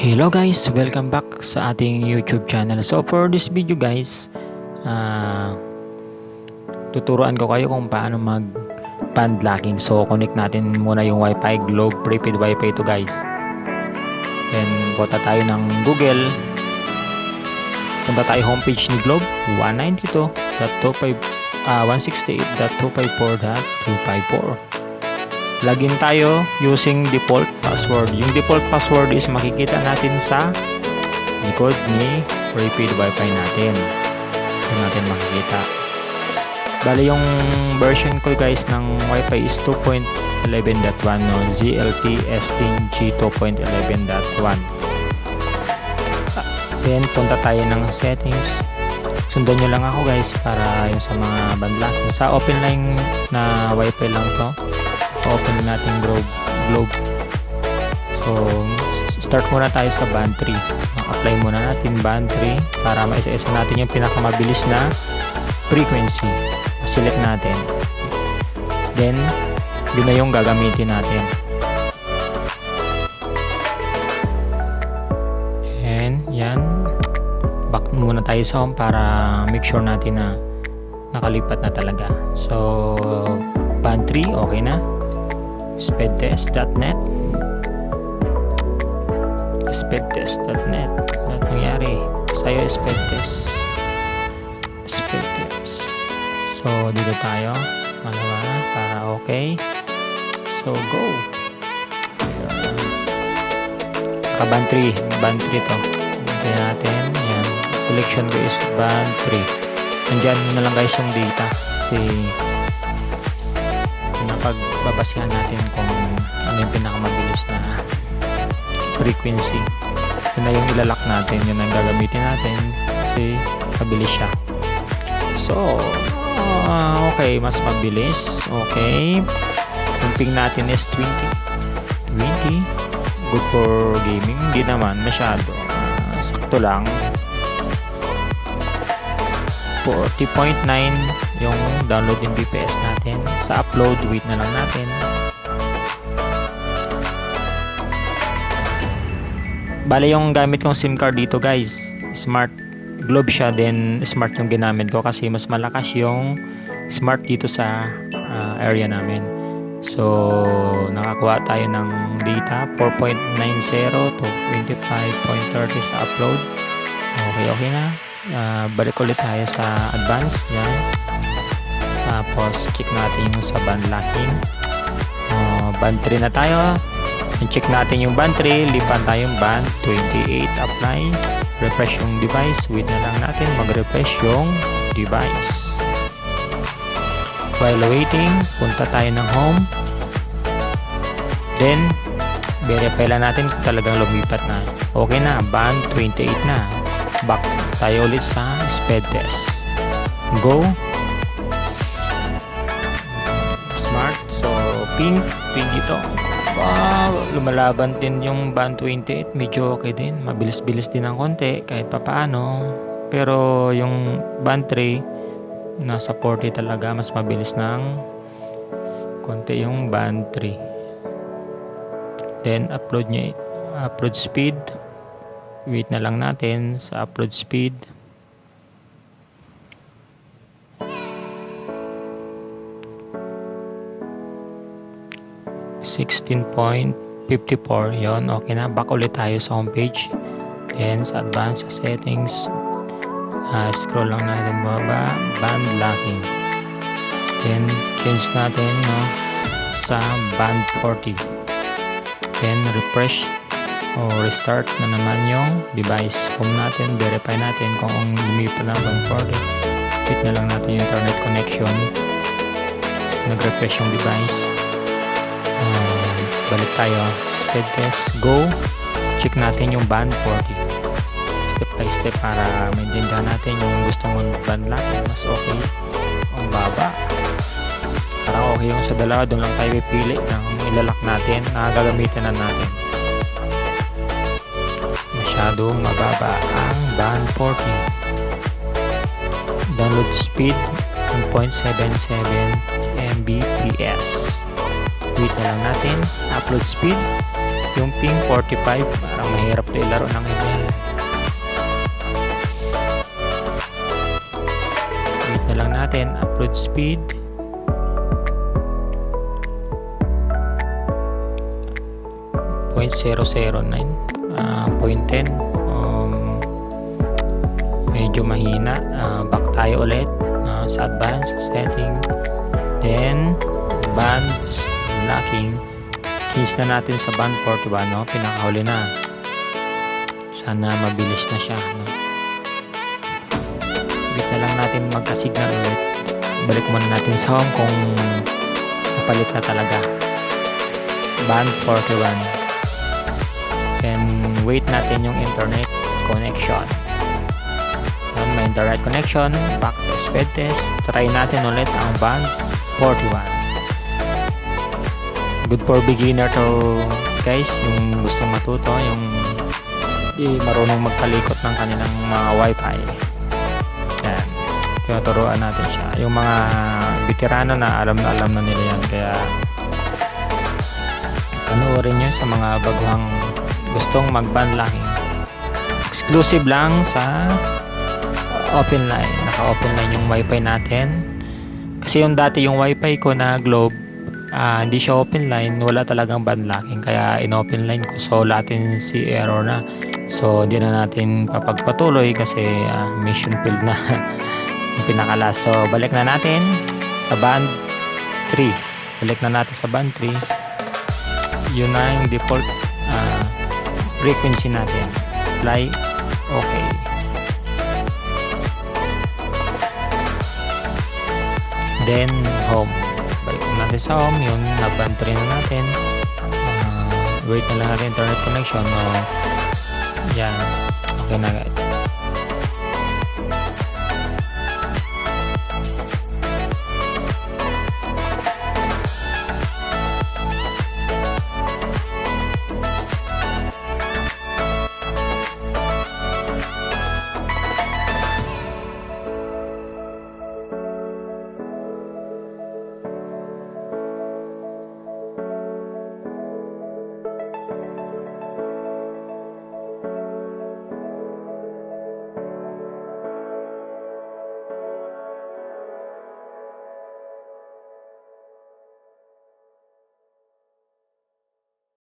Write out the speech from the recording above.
Hello guys, welcome back sa ating YouTube channel. So for this video guys, ah tuturuan ko kayo kung paano mag band locking. So connect natin muna yung Wi-Fi, Globe prepaid Wi-Fi to guys. Then punta tayo ng Google. Punta tayo homepage ni Globe 192.25 ah 168.254.254. Login tayo using default password. Yung default password is makikita natin sa likod ni prepaid wifi natin. Ito natin makikita. Bali yung version ko guys ng wifi is 2.11.1 no? ZLT STG 2.11.1 Then punta tayo ng settings. Sundan nyo lang ako guys para yung sa mga bandla. Sa open line na wifi lang to open na natin globe, globe. So, start muna tayo sa band 3. Apply muna natin band 3 para maisa-isa natin yung pinakamabilis na frequency. Select natin. Then, yun na yung gagamitin natin. And, yan. Back muna tayo sa home para make sure natin na nakalipat na talaga. So, band 3, okay na speedtest.net speedtest.net ano nangyari? Sa'yo speedtest. Speedtest. So dito tayo. Malawa para okay. So go. Ka band 3 band 3 to. Hintayin natin. Yan selection ko is band 3 nandyan na lang guys yung data. Kasi pinapagbabasyan natin kung ano yung pinakamabilis na frequency. Yun na yung ilalak natin yun ang gagamitin natin kasi mabilis siya. So uh, okay mas mabilis. Okay. Yung ping natin is 20 20 good for gaming? Hindi naman masyado. Uh, sakto lang. 40.9 yung download yung BPS natin. Sa upload wait na lang natin. Bale yung gamit kong sim card dito guys smart globe siya then smart yung ginamit ko kasi mas malakas yung smart dito sa uh, area namin. So nakakuha tayo ng data 4.90 to 25.30 sa upload. Okay okay na. Uh, balik ulit tayo sa advance yan tapos check natin yung sa band locking uh, band 3 na tayo. Check natin yung band 3 lipan tayong band 28 apply. Refresh yung device. Wait na lang natin. Mag refresh yung device. While waiting punta tayo ng home. Then verify lang natin kung talagang lumipat na. Okay na. Band 28 na. Back tayo ulit sa speed test. Go pink pink ito. Wow, lumalaban din yung band 28 medyo okay din. Mabilis-bilis din ng konti kahit papaano. Pero yung band 3 nasa 40 talaga. Mas mabilis ng konti yung band 3 then upload niya upload speed. Wait na lang natin sa upload speed sixteen point 54 yon okay na. Back ulit tayo sa homepage. Then sa advanced settings uh, scroll lang natin baba band locking. Then change natin no sa band 40 then refresh o restart na naman yung device. Home natin verify natin kung lumipat na bang 40 hit na lang natin yung internet connection. Nag refresh yung device balik tayo. Speed test. Go. Check natin yung band 40 step by step para maintindihan natin yung gusto mong band lock mas okay ang baba. Parang okay yung sa dalawa. Doon lang tayo pipili ng ilalak natin. Na gagamitin na natin. Masyadong mababa ang band 40 download speed 1.77 Mbps wait na lang natin upload speed. Yung ping 45, parang mahirap na ilaro ng email. Wait na lang natin, upload speed. .009 ah, .10 um, medyo mahina. Ah, back tayo ulit. Ah, sa advanced setting. Then bands locking keys na natin sa band 41 no? pinakahuli na. Sana mabilis na siya no? wait na lang natin magka-signal ulit. Balik muna natin sa home kung napalit na talaga. Band 41 then wait natin yung internet connection. Yan, may internet connection. Back to speed test. Try natin ulit ang band 41 good for beginner to guys yung gustong matuto yung di marunong magkalikot ng kanilang mga wifi. Yan. Tinuturuan natin siya. Yung mga veterano na alam na alam na nila yan. Kaya panoorin nyo sa mga baguhang gustong mag-ban locking exclusive lang sa open line naka-open line yung wifi natin. Kasi yung dati yung wifi ko na globe ah, hindi siya open line wala talagang ban locking. Kaya in open line ko. So latency error na. So hindi na natin papagpatuloy kasi ah, mission failed na. So, pinakalas. So balik na natin sa band 3 balik na natin sa band 3 yun na yung default ah, frequency natin. Fly okay. Then home natin sa home yun nag-bantry na natin. Ah, wait na lang natin internet connection no? Yan. Okay na guys